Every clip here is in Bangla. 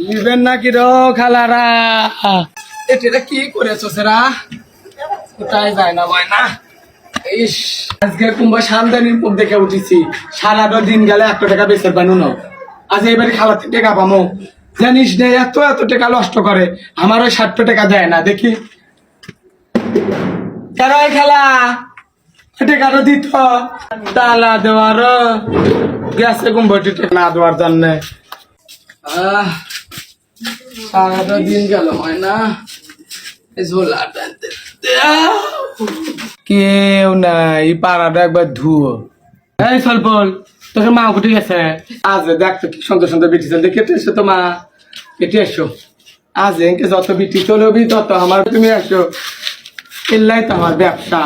নিবেন নাকি রো খালারা? এটা কি করেছ সেরা? কোথায় যায় না ভাই না আজকে কুম্ভ মুখ দেখে উঠেছি। দিন গেলে টাকা আজ টাকা জানিস এত এত টাকা নষ্ট করে। আমার ওই ষাটশো টাকা দেয় না, দেখি। কেন খেলা? টাকাটা দিত। তালা দেওয়ার, গ্যাসে কুম্ভটি না দেওয়ার জন্য। আহ। সারাটা দিন গেল হয় না। কেউ নাই পাড়াটা একবার ধুয়ো। এই সলপল তোকে মা উঠে গেছে? আজ দেখ তো কি সুন্দর সুন্দর বিটি চলতে কেটে এসো তো মা? কেটে এসো আজ এনকে যত বিটি চলবি তত আমার তুমি এসো। এলাই তো আমার ব্যবসা।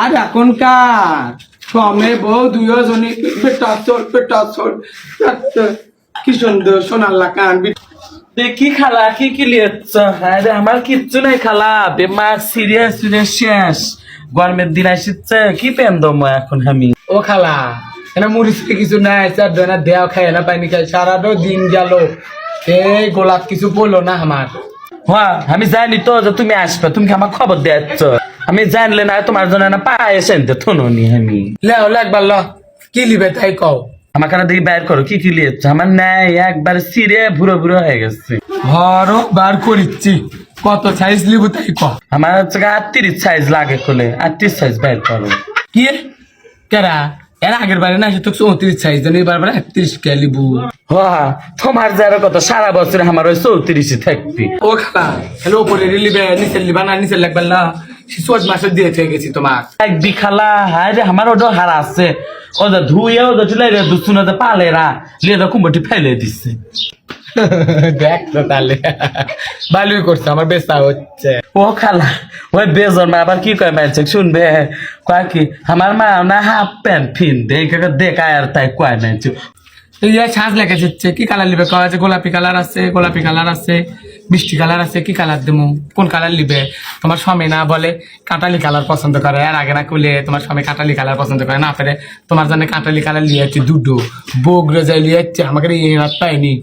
আর এখনকার সমে বউ দুজনই পেটা চল পেটা চল কি সুন্দর সোনার লাকান বিটি। দেখি খালা? কি কি লিয়েছ আরে আমার কিচ্ছু নাই খালা। বেমার সিরিয়াস সিরিয়াস শেষ গরমের দিন আসছে কি পেন দম এখন আমি? ও খালা এনা মুড়ি সুড়ি কিছু নাই চার দোনা দেও খাই না পাইনি খাই সারাটো দিন গেল। এই গোলাপ কিছু বলল না আমার। হ্যাঁ আমি জানি তো যে তুমি আসবে তুমি কি আমার খবর দিচ্ছ আমি জানলে না তোমার জন্য না পায়ে এসে আনতে থুনি আমি। লেও লে একবার ল। কি লিবে তাই কও? আমার কানে দেখি বাইর করো কি কি লিয়েছ? আমার নাই একবার সিরে ভুরো ভুরো হয়ে গেছে। ঘরও বার করিচ্ছি। কত সাইজ লিবু তাই ক। আমার হচ্ছে আটত্রিশ সাইজ লাগে কোলে আটত্রিশ সাইজ বাইর করো। কি? কেরা? এর আগের বারে না সে তো চৌত্রিশ সাইজ দেন এবার বারে একত্রিশ কে লিবু। হ্যাঁ তোমার যার কত সারা বছর আমার ওই চৌত্রিশে থাকবি। ও খালা হ্যালো উপরে লিবে নিচে লিবা না নিচে লাগবে না। মাসের দিয়ে থেকে গেছি তোমার এক বিখালা হায় রে আমার ওটা হারা আছে। ধুয়ে রে দুসুন লিয়ে তো কুম্বটি ফেলে দিচ্ছে দেখ তো তাহলে। ভালোই করছে আমার বেসা হচ্ছে। ও খালা ওই বেজন মা আবার কি কয় মানছে শুনবে? কয় কি আমার মা না হাফ প্যান্ট ফিন দে দেখায় আর তাই কয় মানছে এই লেগে যাচ্ছে কি কালার লিবে কয় আছে? গোলাপি কালার আছে গোলাপি কালার আছে। মিষ্টি কালার আছে, কি কালার দেবো কোন কালার নিবে তোমার স্বামী না বলে কাঁটালি কালার পছন্দ করে, আর আগে না করলে তোমার স্বামী কাটালি কালার পছন্দ করে না পেরে তোমার জন্য কাঁটালি কালার লিয়ে যাচ্ছে দুটো। বোগ রেজায় লিয়ে যাচ্ছে আমাকে এই রাত পাইনি।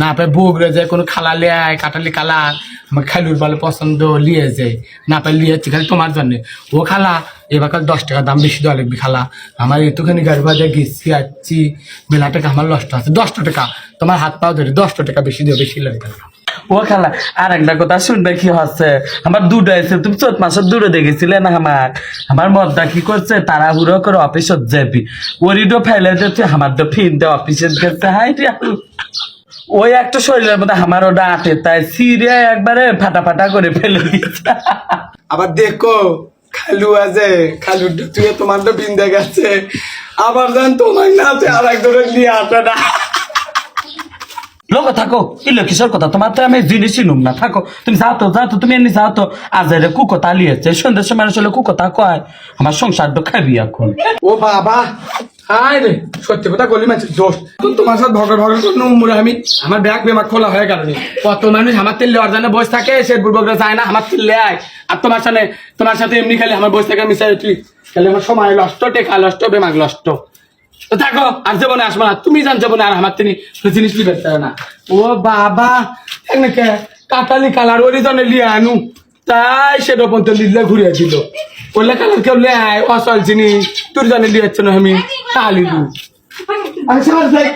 না পাই বোগ রেজায় কোনো খালা লিয়ে কাঁটালি কালার আমাকে খালুর বলে পছন্দ লিয়ে যায় না পাই লিয়ে যাচ্ছে খালি তোমার জন্য। ও খালা, এবার দশ টাকা দাম বেশি দেওয়া লাগবে খালা। আমার একটুখানি গাড়ি বাজারে গেছি, আসছি মেলা টাকা আমার নষ্ট আছে দশটা টাকা। তোমার হাত পাও ধরে দশটা টাকা বেশি দিও, বেশি লাগবে। ও খালা আর একটা কথা শুনবে কি হচ্ছে, আমার দুটো আছে তুমি চোদ্দ মাসের দূরে দেখেছিলে না আমার? আমার মদ্দা কি করছে? তারা হুড়ো করে অফিসত যাবি। ওরিডো ফেলে দিতে আমার তো ফিন দে, অফিসে গেছে হাই ওই একটা শরীরের মধ্যে আমার ওটা আটে, তাই সিরিয়া একবারে ফাটা ফাটা করে ফেলে দিচ্ছে আবার দেখো, খালু আছে খালু তুই তোমার তো বিন্দে গেছে। আবার জান তোমার না আছে আর একজনের নিয়ে না। লোক থাকো ইলো কিশোর কথা তোমার তো আমি জিনিস চিনুম না, থাকো। তুমি যাও তো তো তুমি এমনি যাও তো আজ কুকো তালিয়েছে সন্ধ্যের সময় আসলে কুকো তা কয় আমার সংসারটা খাবি এখন। ও বাবা, হাই রে, সত্যি কথা গলি মাছ জোশ তো তোমার সাথে ভগর ভগর নম্বরে আমি আমার ব্যাগ বেমাক খোলা হয়ে গেল। কত মানুষ আমার তেল লেওয়ার জন্য বসে থাকে সে বুড়বকরা যায় না আমার তেল লেয় আর তোমার সাথে তোমার সাথে এমনি খালি আমার বসে থাকে মিশাই তুই তাহলে আমার সময় নষ্ট, টেকা নষ্ট, বেমাক নষ্ট। তো থাকো আর যাব না আসব না। তুমি জান যাব না আর আমার তিনি জিনিস নিবে না। ও বাবা এনেকে কাটালি কালার ওরি জন্য লিয়ে আনু। তাই সেটা তো লিলে ঘুরিয়ে দিল। বললে কালার কেউ লে আয় অসল জিনিস তোর জনে লিয়ে আছে না আমি কালি দু আচ্ছা দেখ